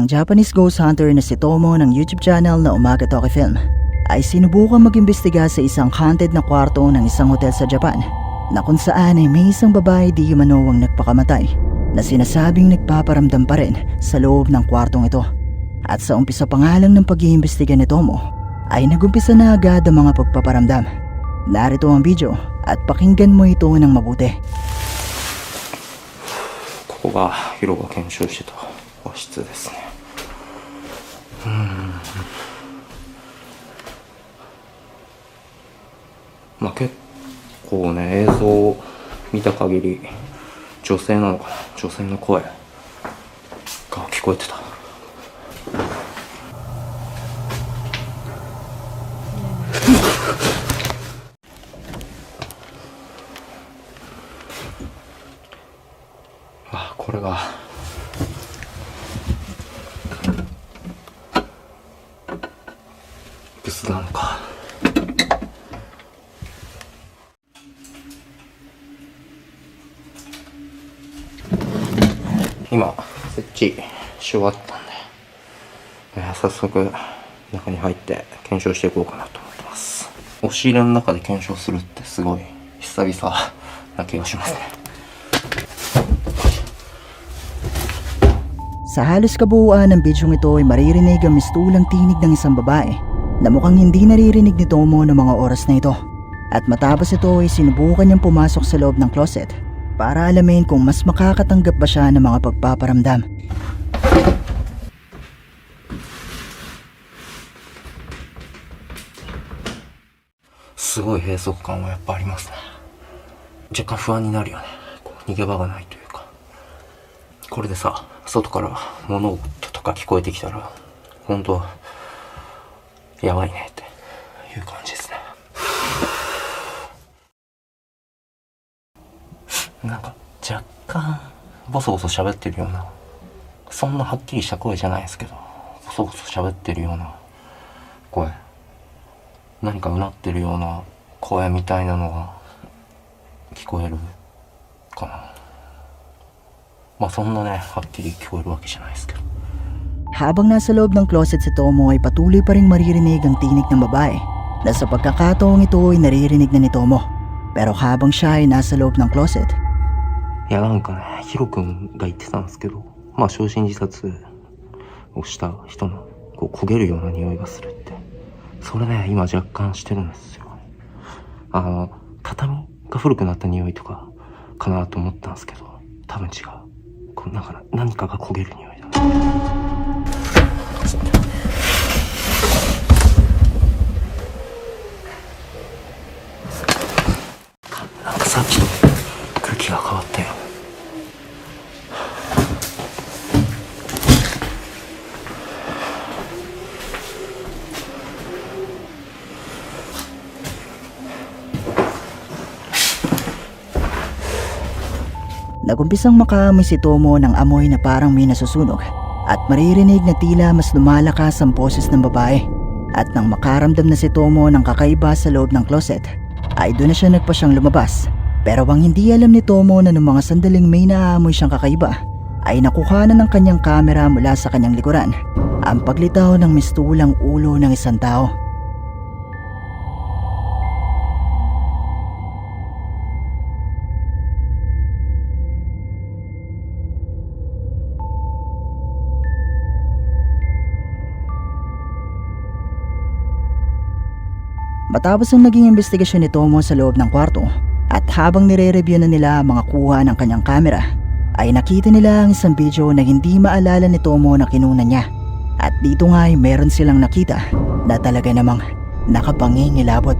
Ang Japanese ghost hunter na si Tomo ng YouTube channel na Umaga Toki Film ay sinubukan mag-imbestiga sa isang haunted na kwarto ng isang hotel sa Japan na kung saan ay may isang babae di umano ang nagpakamatay na sinasabing nagpaparamdam pa rin sa loob ng kwartong ito. At sa umpisa pa nga lang ng pag-iimbestiga ni Tomo ay nagumpisa na agad ang mga pagpaparamdam. Narito ang video at pakinggan mo ito ng mabuti. ここがヒロが検証してた和室ですねうん まあ結構ね映像を見た限り女性なのかな？女性の声が聞こえてた。あこれが。今設置し終わったんで、えー早速中に入って検証していこうかなと思ってます押し入れの中で検証するってすごい久々な気がしますね Sa halos kabuuan ng bidyong ito ay maririnig ang mistulang tinig ng isang babae na mukhang hindi naririnig ni Tomo ng mga oras na ito. At matapos ito ay sinubukan niyang pumasok sa loob ng closet para alamin kung mas makakatanggap ba siya ng mga pagpaparamdam. すごい閉塞感はやっぱありますね。若干不安になるよね。こう逃げ場がないというか。これでさ外から物音とか聞こえてきたら本当やばいねっていう感じですねなんか若干ボソボソ喋ってるようなそんなはっきりした声じゃないですけどボソボソ喋ってるような声何かうなってるような声みたいなのが聞こえるかなまあそんなねはっきり聞こえるわけじゃないですけど Habang nasa loob ng closet si Tomo ay patuloy pa rin maririnig ang tinig ng babae na sa pagkakataong ito ay naririnig na ni Tomo. Pero habang siya ay nasa loob ng closet, いやなんかねヒロ君が言ってたんですけどまあ焼身自殺をした人のこう焦げるような匂いがするって。それね今若干してるんですよ。あの畳が古くなった匂いとかかなと思ったんですけど多分違う。こうなんか何かが焦げる匂いだ。Nagumpisang makaamoy si Tomo ng amoy na parang may nasusunog at maririnig na tila mas lumalakas ang boses ng babae. At nang makaramdam na si Tomo ng kakaiba sa loob ng closet, ay doon na siya nagpa siyang lumabas. Pero ang hindi alam ni Tomo na noong mga sandaling may naaamoy siyang kakaiba, ay nakuha na ng kanyang kamera mula sa kanyang likuran ang paglitaw ng mistulang ulo ng isang tao. Matapos ang naging investigasyon ni Tomo sa loob ng kwarto at habang nire-review na nila ang mga kuha ng kanyang kamera ay nakita nila ang isang video na hindi maalala ni Tomo na kinunan niya. At dito nga ay meron silang nakita na talaga namang nakapangingilabot.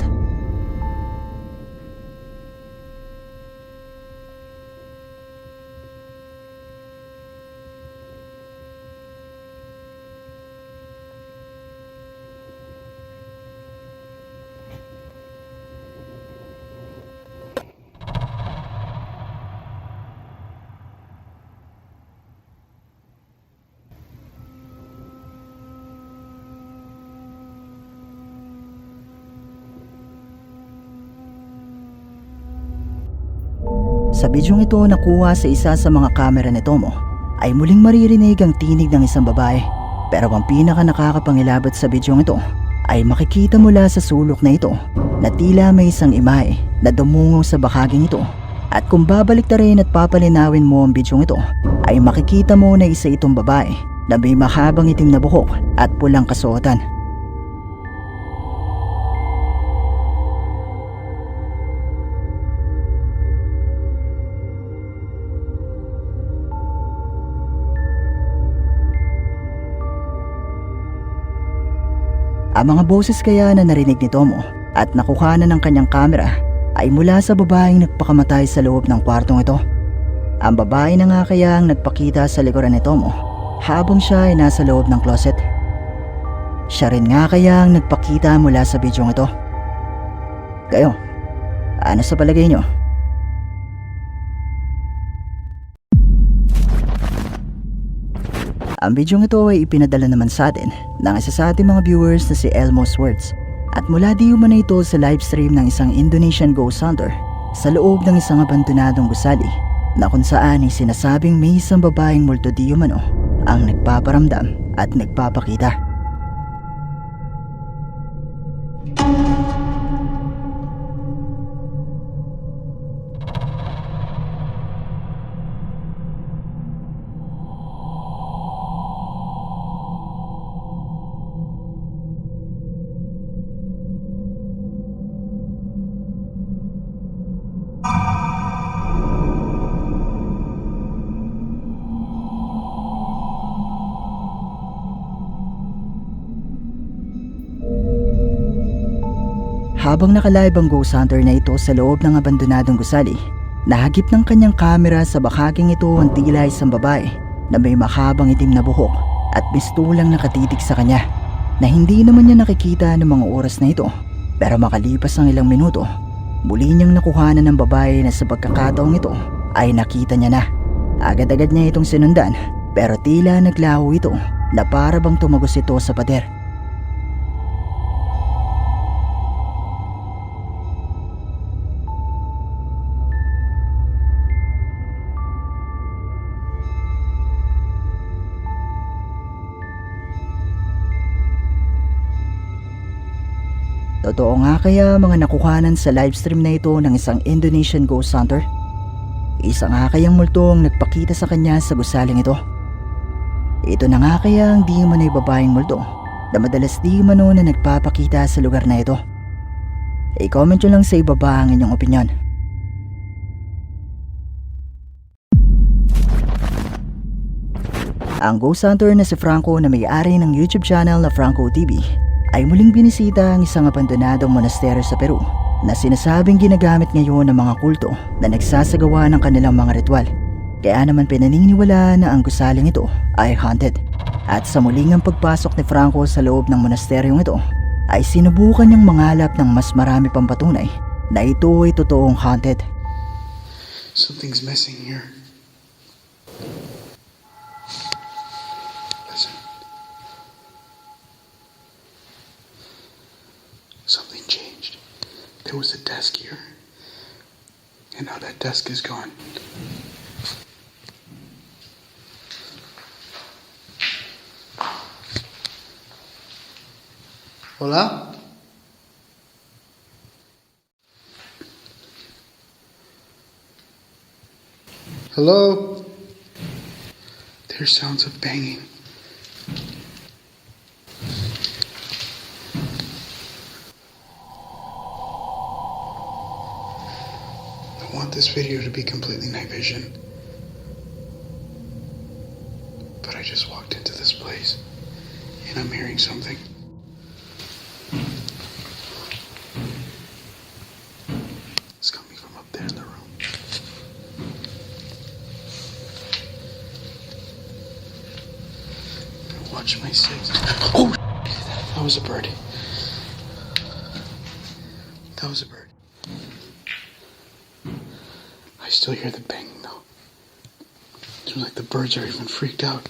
Sa bidyong ito nakuha sa isa sa mga kamera ni Tomo ay muling maririnig ang tinig ng isang babae. Pero ang pinaka nakakapangilabot sa bidyong ito ay makikita mula sa sulok na ito na tila may isang imahe na dumungo sa bahaging ito. At kung babalik na rin at papalinawin mo ang bidyong ito, ay makikita mo na isa itong babae na may mahabang itim na buhok at pulang kasuotan. Ang mga boses kaya na narinig ni Tomo at nakuha na ng kanyang kamera ay mula sa babaeng nagpakamatay sa loob ng kwartong ito. Ang babae na nga kaya ang nagpakita sa likuran ni Tomo habang siya ay nasa loob ng closet. Siya rin nga kaya ang nagpakita mula sa bidyong ito. Kayo, ano sa palagay nyo? Ang bidyong ito ay ipinadala naman sa atin ng isa sa ating mga viewers na si Elmo Swords at mula di umano ito sa livestream ng isang Indonesian ghost hunter sa loob ng isang abandonadong gusali na kung saan ay sinasabing may isang babaeng multo di ang nagpaparamdam at nagpapakita. Habang nakalive ang ghost hunter na ito sa loob ng abandonadong gusali, nahagip ng kanyang kamera sa bahaging ito ang tila isang babae na may mahabang itim na buhok at mistulang nakatitig sa kanya na hindi naman niya nakikita ng mga oras na ito. Pero makalipas ang ilang minuto, muli niyang nakuhanan ng babae na sa pagkakataong ito ay nakita niya na. Agad-agad niya itong sinundan pero tila naglaho ito na para bang tumagos ito sa pader. Totoo nga kaya mga nakuhanan sa livestream na ito ng isang Indonesian ghost hunter? Isa nga kayang multo ang nagpakita sa kanya sa gusaling ito. Ito na nga kaya ang di man ay babaeng multo na madalas di mano na nagpapakita sa lugar na ito. I-comment nyo lang sa ibaba ang inyong opinion. Ang ghost hunter na si Franco na may-ari ng YouTube channel na Franco TV ay muling binisita ang isang abandonadong monasteryo sa Peru na sinasabing ginagamit ngayon ng mga kulto na nagsasagawa ng kanilang mga ritual. Kaya naman pinaniniwala na ang gusaling ito ay haunted. At sa muling ang pagpasok ni Franco sa loob ng monasteryong ito ay sinubukan niyang mangalap ng mas marami pang patunay na ito ay totoong haunted. Something's missing here. Desk is gone. Hola? Hello? There's sounds of banging. I want video to be completely night vision. But I just walked into this place and I'm hearing something. It's coming from up there in the room. Watch my six. Oh, that was a bird. That was a bird. I still hear the banging though. Seems like the birds are even freaked out.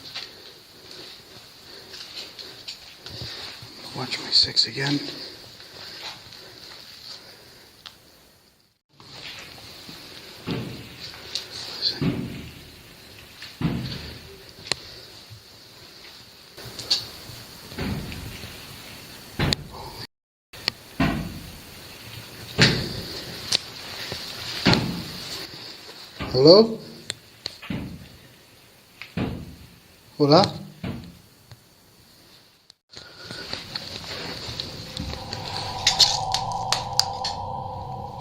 Watch my six again. Hola?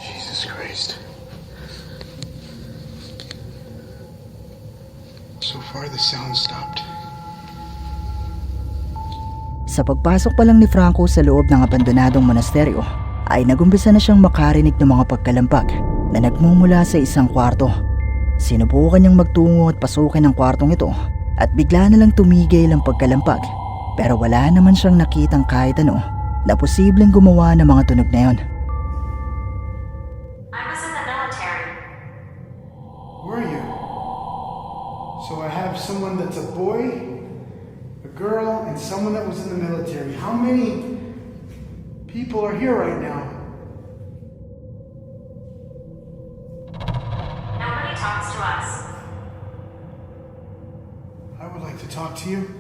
Jesus Christ. So far, the sound stopped. Sa pagpasok pa lang ni Franco sa loob ng abandonadong monasteryo, ay nagumpisa na siyang makarinig ng mga pagkalampag na nagmumula sa isang kwarto. Sinubukan niyang magtungo at pasukin ang kwartong ito at bigla na lang tumigil ang pagkalampag. Pero wala naman siyang nakitang kahit ano na posibleng gumawa ng mga tunog na yon. Talk to you.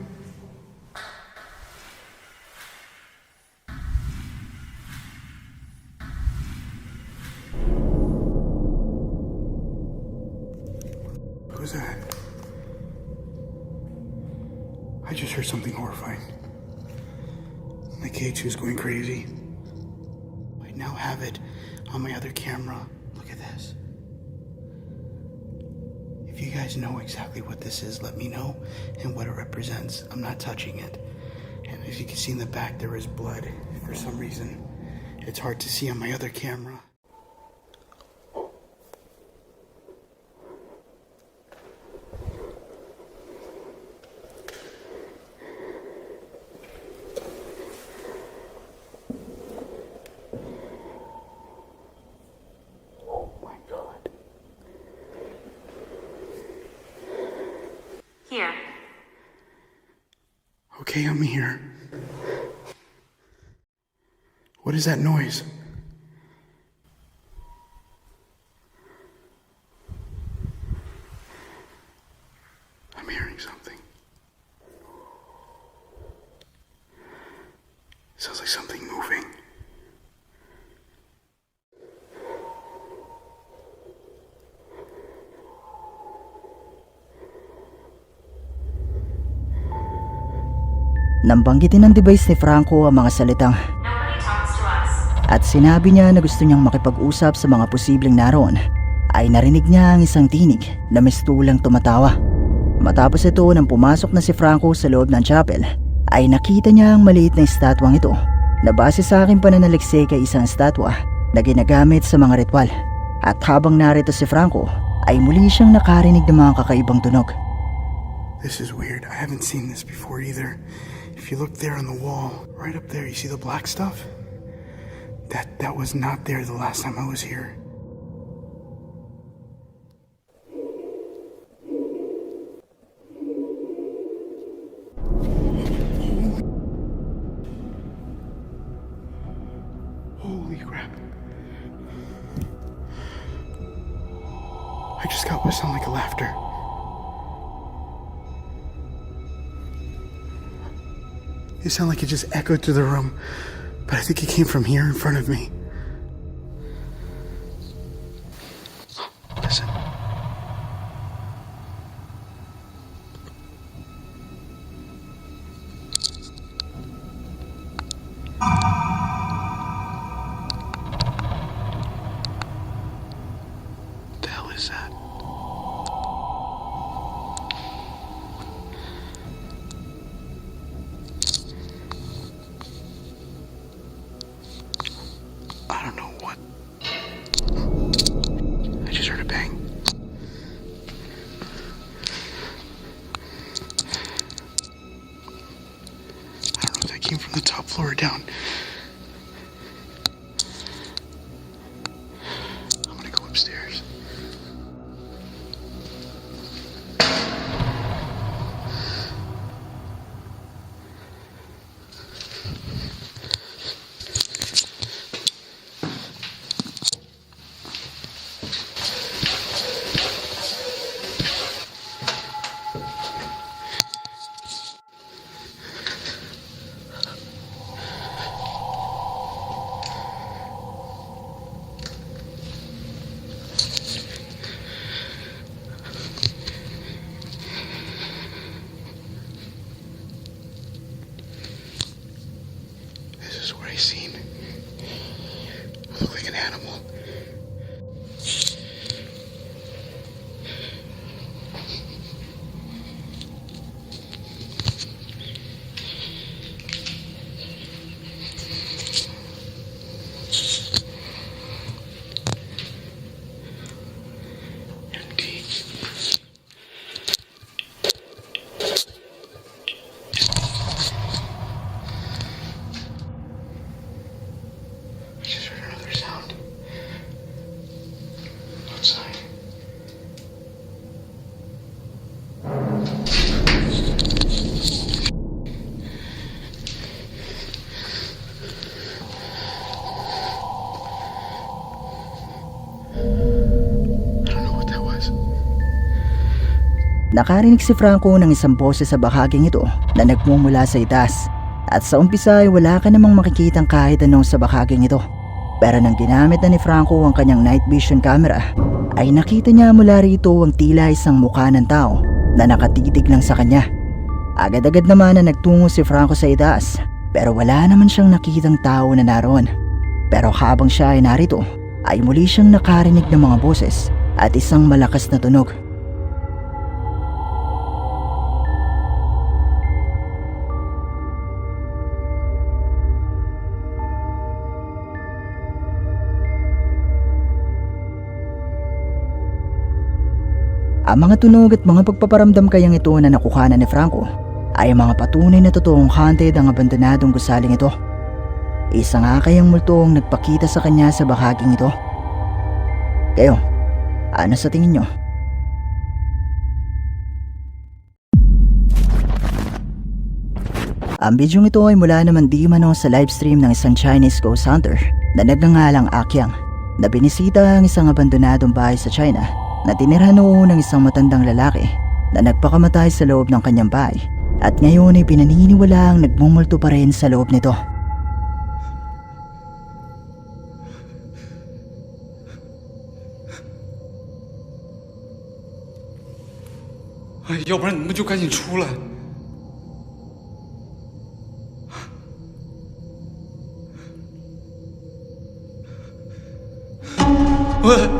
Guys know exactly what this is, let me know and what it represents. I'm not touching it. And as you can see in the back, there is blood for some reason. It's hard to see on my other camera. Oh my god. Here. Okay, I'm here. What is that noise? Nang ng device ni Franco ang mga salitang at sinabi niya na gusto niyang makipag-usap sa mga posibleng naroon, ay narinig niya ang isang tinig na mistulang tumatawa. Matapos ito nang pumasok na si Franco sa loob ng chapel, ay nakita niya ang maliit na estatwang ito na base sa aking pananaliksik ay isang estatwa na ginagamit sa mga ritual. At habang narito si Franco, ay muli siyang nakarinig ng mga kakaibang tunog. This is weird. I haven't seen this before either. If you look there on the wall, right up there, you see the black stuff? That that was not there the last time I was here. It sounded like it just echoed through the room, but I think it came from here in front of me. Listen. Nakarinig si Franco ng isang boses sa bahaging ito na nagmumula sa itaas. At sa umpisa ay wala ka namang makikitang kahit anong sa bahaging ito. Pero nang ginamit na ni Franco ang kanyang night vision camera, ay nakita niya mula rito ang tila isang mukha ng tao na nakatitig lang sa kanya. Agad-agad naman na nagtungo si Franco sa itaas pero wala naman siyang nakitang tao na naroon. Pero habang siya ay narito, ay muli siyang nakarinig ng mga boses at isang malakas na tunog. Ang mga tunog at mga pagpaparamdam kayang ito na nakuhanan ni Franco ay mga patunay na totoong haunted ang abandonadong gusaling ito. Isa nga kayang multo ang nagpakita sa kanya sa bahaging ito. Kayo, ano sa tingin nyo? Ang bidyong ito ay mula naman di mano sa livestream ng isang Chinese ghost hunter na nagngangalang Akyang na binisita ang isang abandonadong bahay sa China na tinirhan noon ng isang matandang lalaki na nagpakamatay sa loob ng kanyang bahay at ngayon ay pinaniniwala ang nagmumulto pa rin sa loob nito. 哎，要不然你们就赶紧出来。喂，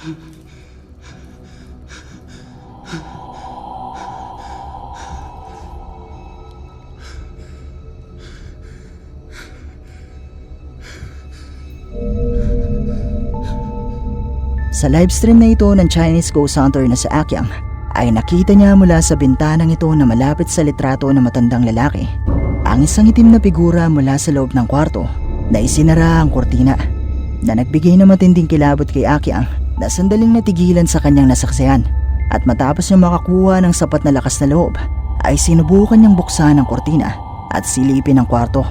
，Sa livestream na ito ng Chinese ghost hunter na si Akyang ay nakita niya mula sa bintanang ito na malapit sa litrato ng matandang lalaki. Ang isang itim na figura mula sa loob ng kwarto na isinara ang kortina na nagbigay ng matinding kilabot kay Akyang na sandaling natigilan sa kanyang nasaksihan at matapos niya makakuha ng sapat na lakas na loob ay sinubukan niyang buksan ang kortina at silipin ang kwarto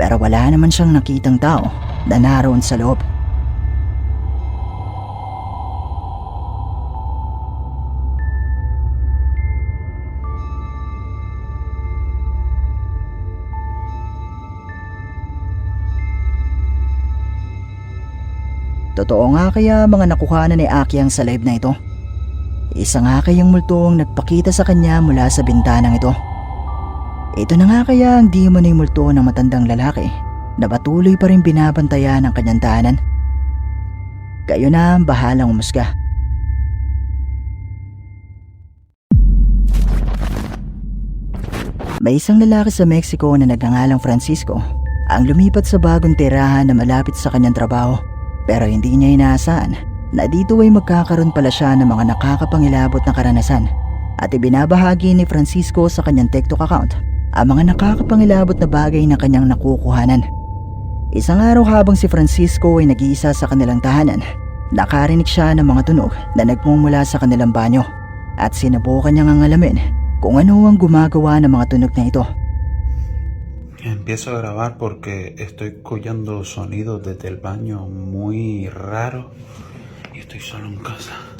pero wala naman siyang nakitang tao na naroon sa loob. Totoo nga kaya mga nakuhanan ni Akyang sa live na ito? Isa nga kayang multo ang nagpakita sa kanya mula sa bintanang ito. Ito na nga kaya ang demon ay multo ng matandang lalaki na patuloy pa rin binabantayan ang kanyang tahanan. Kayo na ang bahalang umusga. May isang lalaki sa Mexico na nagngangalang Francisco ang lumipat sa bagong tirahan na malapit sa kanyang trabaho pero hindi niya inaasahan na dito ay magkakaroon pala siya ng mga nakakapangilabot na karanasan at ibinabahagi ni Francisco sa kanyang TikTok account ang mga nakakapangilabot na bagay na kanyang nakukuhanan. Isang araw habang si Francisco ay nag-iisa sa kanilang tahanan, nakarinig siya ng mga tunog na nagmumula sa kanilang banyo at sinubukan niyang alamin kung ano ang gumagawa ng mga tunog na ito. Empiezo a grabar porque estoy escuchando sonidos desde el baño muy raros y estoy solo en casa.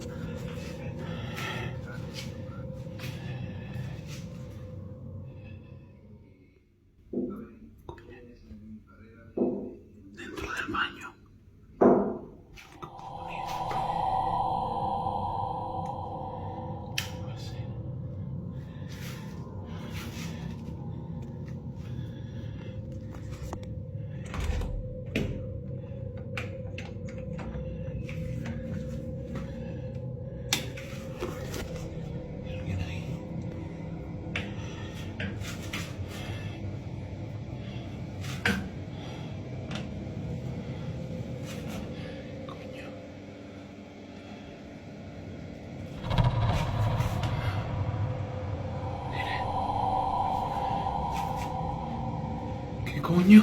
¿Qué coño?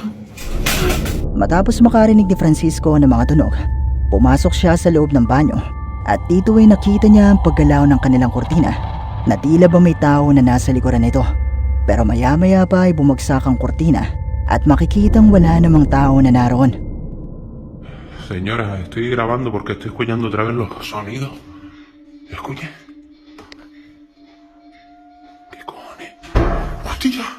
Matapos makarinig ni Francisco ng mga tunog, pumasok siya sa loob ng banyo at dito ay nakita niya ang paggalaw ng kanilang kurtina na tila ba may tao na nasa likuran nito. Pero maya maya pa ay bumagsak ang kurtina at makikitang wala namang tao na naroon. Señora, estoy grabando porque estoy escuchando otra vez los sonidos. ¿Escuche? ¿Qué cojones? ¡Hostia!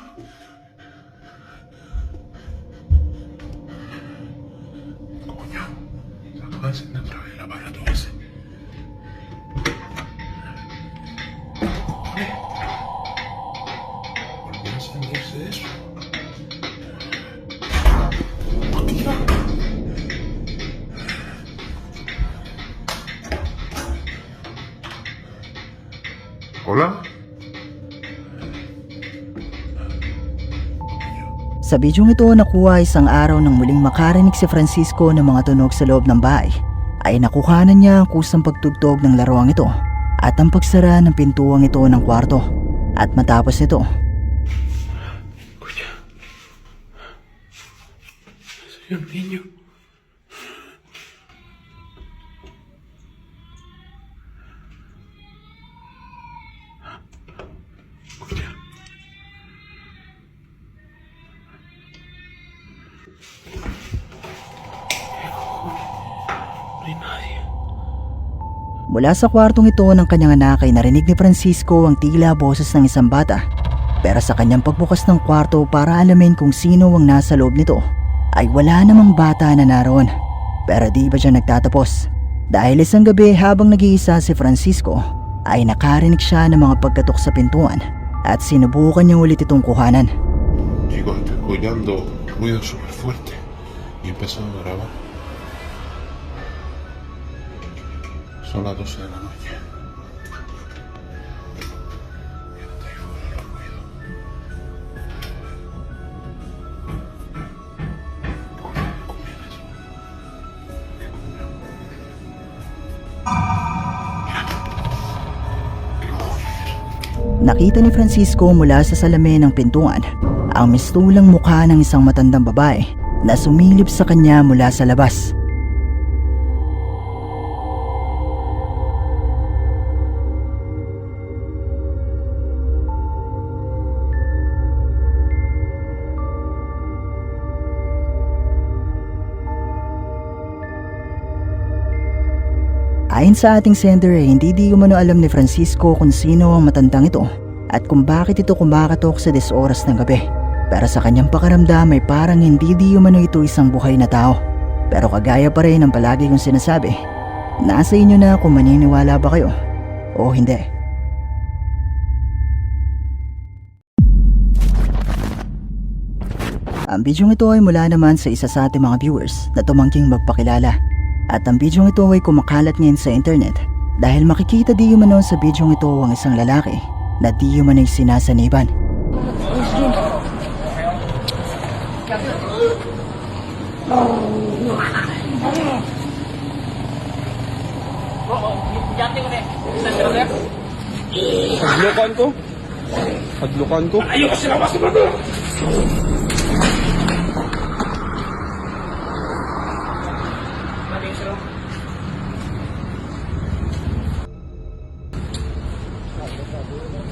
¿Hola? Sa bidyong ito nakuha isang araw nang muling makarinig si Francisco ng mga tunog sa loob ng bahay ay nakuhanan niya ang kusang pagtugtog ng laruang ito at ang pagsara ng pintuang ito ng kwarto. At matapos nito, Hay nadie. Mula sa kwartong ito ng kanyang anak ay narinig ni Francisco ang tila boses ng isang bata. Pero sa kanyang pagbukas ng kwarto para alamin kung sino ang nasa loob nito, ay wala namang bata na naroon. Pero di ba siya nagtatapos? Dahil isang gabi habang nag-iisa si Francisco, ay nakarinig siya ng mga pagkatok sa pintuan at sinubukan niya ulit itong kuhanan. Chicos, estoy escuchando ruido súper fuerte y he empezado a grabar. Son las 12 de la noche. Nakita ni Francisco mula sa salamin ng pintuan ang mistulang mukha ng isang matandang babae na sumilip sa kanya mula sa labas. Ayon sa ating sender ay hindi di umano alam ni Francisco kung sino ang matandang ito at kung bakit ito kumakatok sa dis oras ng gabi. Pero sa kanyang pakaramdam ay parang hindi di umano ito isang buhay na tao. Pero kagaya pa rin ng palagi kong sinasabi, nasa inyo na kung maniniwala ba kayo o hindi. Ang bidyong ito ay mula naman sa isa sa ating mga viewers na tumangking magpakilala. At ang bidyong ito ay kumakalat ngayon sa internet dahil makikita di umano sa bidyong ito ang isang lalaki na di umano'y sinasaniban. Hadlukan ko. Hadlukan ko.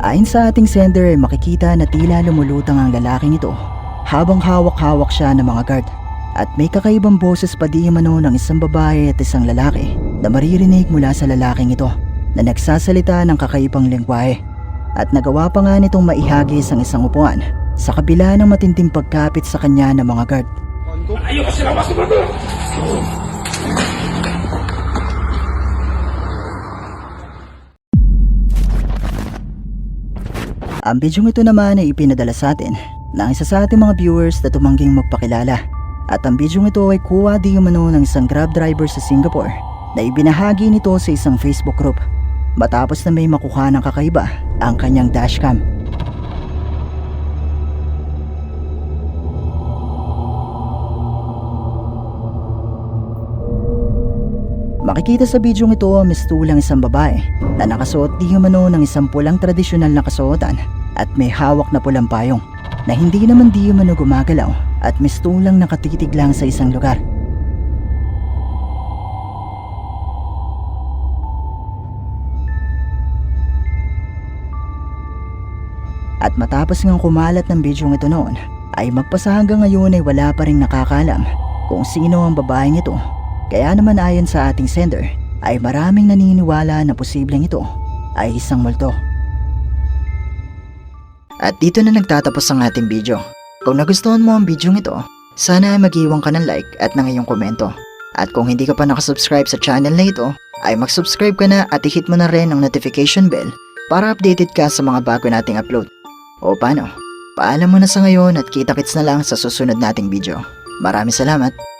Ayon sa ating sender ay makikita na tila lumulutang ang lalaking ito habang hawak-hawak siya ng mga guard. At may kakaibang boses pa di mano ng isang babae at isang lalaki na maririnig mula sa lalaking ito na nagsasalita ng kakaibang lengguwahe. At nagawa pa nga nitong maihagis ang isang upuan sa kabila ng matinding pagkapit sa kanya ng mga guard. Ayo ka sila masuk Ang bidyong ito naman ay ipinadala sa atin ng isa sa ating mga viewers na tumangging magpakilala. At ang bidyong ito ay kuha di umano ng isang grab driver sa Singapore na ibinahagi nito sa isang Facebook group matapos na may makuha ng kakaiba ang kanyang dashcam. Makikita sa bidyong ito ang mistulang isang babae na nakasuot di umano ng isang pulang tradisyonal na kasuotan at may hawak na pulang payong na hindi naman di umano gumagalaw at mistulang nakatitig lang sa isang lugar. At matapos ngang kumalat ng bidyong ito noon, ay magpasa hanggang ngayon ay wala pa rin nakakalam kung sino ang babaeng ito. Kaya naman ayon sa ating sender, ay maraming naniniwala na posibleng ito ay isang multo. At dito na nagtatapos ang ating video. Kung nagustuhan mo ang video ito, sana ay mag-iwan ka ng like at ng iyong komento. At kung hindi ka pa nakasubscribe sa channel na ito, ay mag-subscribe ka na at i-hit mo na rin ang notification bell para updated ka sa mga bago nating upload. O paano? Paalam mo na sa ngayon at kita-kits na lang sa susunod nating video. Maraming salamat!